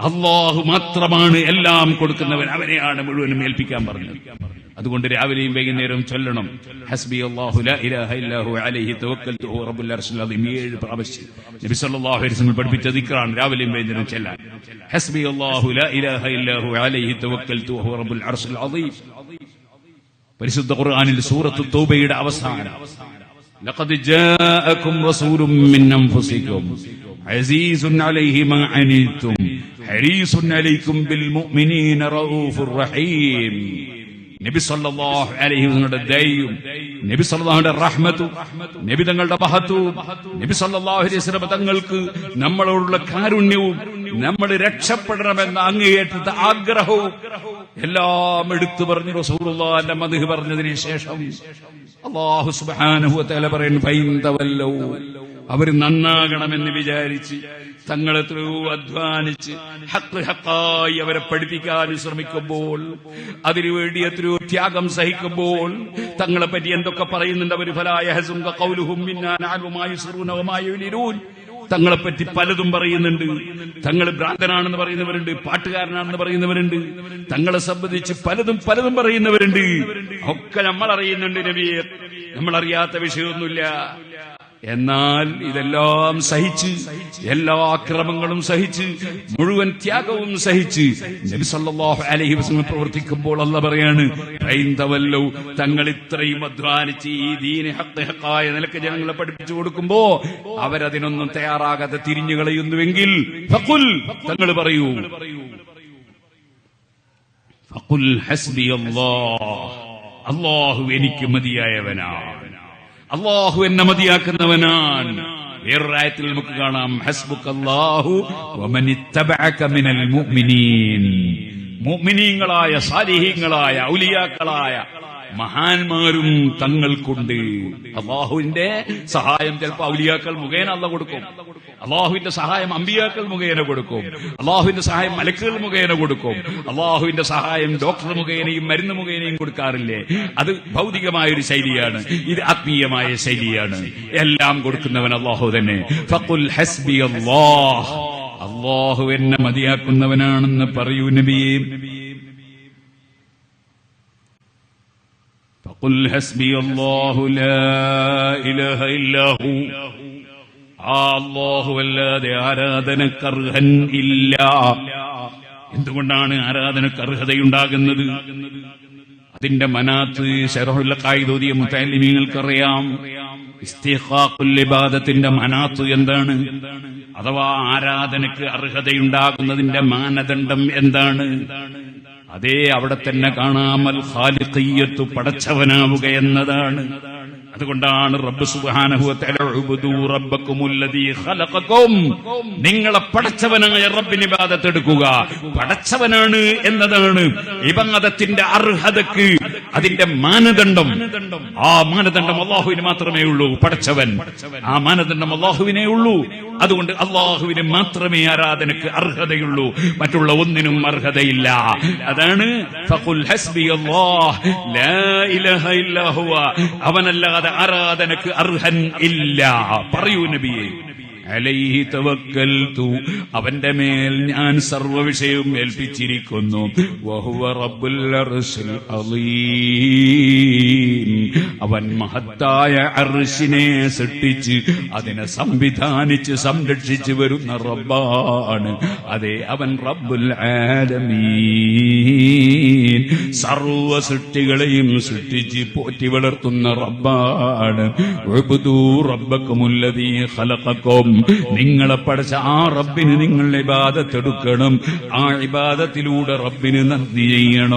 അള്ളാഹു മാത്രമാണ് എല്ലാം കൊടുക്കുന്നവൻ. അവനെയാണ് മുഴുവനും ഏൽപ്പിക്കാൻ പറഞ്ഞത്. അതുകൊണ്ട് രാവിലെയും വൈകുന്നേരവും ചൊല്ലണം. ഹസ്ബി ഏഴ് പ്രാവശ്യം നബി സല്ലല്ലാഹു അലൈഹി പഠിപ്പിച്ച ദിക്റാണ് രാവിലെയും വൈകുന്നേരം ചെല്ലാൻ. ഹസ്ബി അല്ലാഹു ലാ ഇലാഹ അലൈഹി തവക്കൽതു. റബ്ബുൽ പരിശുദ്ധ ഖുർആനിൽ സൂറത്തു തൗബയുടെ അവസാനം لقد جاءكم رسول من انفسكم عزيز عليه ما عنتم حريص عليكم بالمؤمنين رؤوف رحيم നബി സല്ലല്ലാഹു അലൈഹി വസല്ലമയുടെ ദയയും നബി സല്ലല്ലാഹുവിന്റെ റഹ്മത്തും നബി തങ്ങളുടെ മഹത്വവും നബി സല്ലല്ലാഹു അലൈഹി വസല്ലം തങ്ങൾക്ക് നമ്മളോടുള്ള കാരുണ്യവും നമ്മൾ രക്ഷപ്പെടണമെന്ന അങ്ങേയറ്റത്തെ ആഗ്രഹവും എല്ലാം എടുത്തു പറഞ്ഞു റസൂലുള്ളാഹിന്റെ മദ്ഹ് പറഞ്ഞതിന് ശേഷം അള്ളാഹു സുബ്ഹാനഹു വതആല പറയുന്നു ഫൈന്തവല്ലൗ അവർ നന്നാകണമെന്ന് വിചാരിച്ച് തങ്ങളെ എത്രയോ അധ്വാനിച്ച് ഹക്ക് ഹക്കായി അവരെ പഠിപ്പിക്കാൻ ശ്രമിക്കുമ്പോൾ അതിനുവേണ്ടി എത്രയോ ത്യാഗം സഹിക്കുമ്പോൾ തങ്ങളെ പറ്റി എന്തൊക്കെ പറയുന്നുണ്ട് അവർ ഫലായ ഹസും തങ്ങളെപ്പറ്റി പലതും പറയുന്നുണ്ട്. തങ്ങൾ ഭ്രാന്തനാണെന്ന് പറയുന്നവരുണ്ട് പാട്ടുകാരനാണെന്ന് പറയുന്നവരുണ്ട്. തങ്ങളെ സംബന്ധിച്ച് പലതും പലതും പറയുന്നവരുണ്ട്. ഒക്കെ നമ്മൾ അറിയുന്നുണ്ട് നബിയെ നമ്മൾ അറിയാത്ത വിഷയമൊന്നുമില്ല. എന്നാൽ ഇതെല്ലാം സഹിച്ച് എല്ലാ അക്രമങ്ങളും സഹിച്ച് മുഴുവൻ ത്യാഗവും സഹിച്ച് അലൈഹി വസല്ലം പ്രവർത്തിക്കുമ്പോൾ അല്ല പറയാണ് ഹൈന്ദവല്ലോ തങ്ങൾ ഇത്രയും അധ്വാനിച്ച് ഈ ദീന് ഹക്ക് ഹക്കായ നിലയ്ക്ക് ജനങ്ങളെ പഠിപ്പിച്ചു കൊടുക്കുമ്പോ അവരതിനൊന്നും തയ്യാറാകാതെ തിരിഞ്ഞു കളയുന്നുവെങ്കിൽ തങ്ങൾ പറയൂ. അള്ളാഹു എനിക്ക് മതിയായവനാണ്. അള്ളാഹു എന്നെ മതിയാക്കുന്നവനാണ്. വേറൊരായത്തിൽ നമുക്ക് കാണാം. ഹസ്ബുക്ക് അള്ളാഹു മുഅ്മിനീങ്ങളായ സാലിഹീങ്ങളായ ഔലിയാക്കളായ മഹാന്മാരും തങ്ങൾക്കുണ്ട്. അള്ളാഹുവിന്റെ സഹായം ചിലപ്പോൾ ഔലിയാക്കൾ മുഖേന അല്ല കൊടുക്കും. അള്ളാഹുവിന്റെ സഹായം അമ്പിയാക്കൾ മുഖേന കൊടുക്കും. അള്ളാഹുവിന്റെ സഹായം മലക്കുകൾ മുഖേന കൊടുക്കും. അള്ളാഹുവിന്റെ സഹായം ഡോക്ടർ മുഖേനയും മരുന്ന് മുഖേനയും കൊടുക്കാറില്ലേ? അത് ഭൗതികമായ ഒരു ശൈലിയാണ്. ഇത് ആത്മീയമായ ശൈലിയാണ്. എല്ലാം കൊടുക്കുന്നവൻ അള്ളാഹു തന്നെ. അള്ളാഹു എന്നെ മതിയാക്കുന്നവനാണെന്ന് പറയൂ നബിയേ. فقل حسبي الله لا إله إلا هو ആ അല്ലാഹു അല്ലാതെ ആരാധനക്കർഹൻ ഇല്ല എന്തുകൊണ്ടാണ് ആരാധനക്ക് അർഹതയുണ്ടാകുന്നത് അതിന്റെ മനാത്ത് ഷെറഹുല്ല കായിദോദിയ മുത്താലിമീങ്ങൾക്കറിയാം ഇസ്തിഹാഖുല്ലിബാദത്തിന്റെ മനാത്ത് എന്താണ് അഥവാ ആരാധനക്ക് അർഹതയുണ്ടാകുന്നതിന്റെ മാനദണ്ഡം എന്താണ് അതേ അവിടെ തന്നെ കാണാമൽ ഹാലിഖയ്യത്തു പടച്ചവനാവുക എന്നതാണ്. അതുകൊണ്ടാണ് റബ്ബ് ഖലഖക്കും നിങ്ങളെ പടച്ചവനായ റബ്ബിന് ബാധത്തെടുക്കുക പടച്ചവനാണ് എന്നതാണ്. ഇബാദത്തിന്റെ അർഹതക്ക് അതിന്റെ മാനദണ്ഡം. ആ മാനദണ്ഡം അള്ളാഹുവിന് മാത്രമേ ഉള്ളൂ പടച്ചവൻ. ആ മാനദണ്ഡം അള്ളാഹുവിനേ ഉള്ളൂ. അതുകൊണ്ട് അള്ളാഹുവിന് മാത്രമേ ആരാധനക്ക് അർഹതയുള്ളൂ. മറ്റുള്ള ഒന്നിനും അർഹതയില്ല. അതാണ് അവനല്ലാതെ ആരാധനക്ക് അർഹൻ ഇല്ല. പറയൂ നബിയെ. അലൈഹി തവക്കൽതു അവന്റെ മേൽ ഞാൻ സർവവിഷയവും ഏൽപ്പിച്ചിരിക്കുന്നു. അവൻ മഹത്തായ അർശിനെ സൃഷ്ടിച്ച് അതിനെ സംവിധാനിച്ച് സംരക്ഷിച്ചു വരുന്ന റബ്ബാണ്. അതെ അവൻ റബ്ബുൽ ആലമീൻ. സർവ സൃഷ്ടികളെയും സൃഷ്ടിച്ച് പോറ്റി വളർത്തുന്ന റബ്ബാണ്. ഖലഖക്കും. നിങ്ങളെ പഠിച്ച ആ റബ്ബിന് നിങ്ങൾ ഇബാദത്തെടുക്കണം. ആ ഇബാദത്തിലൂടെ റബ്ബിന് നന്ദി ചെയ്യണം.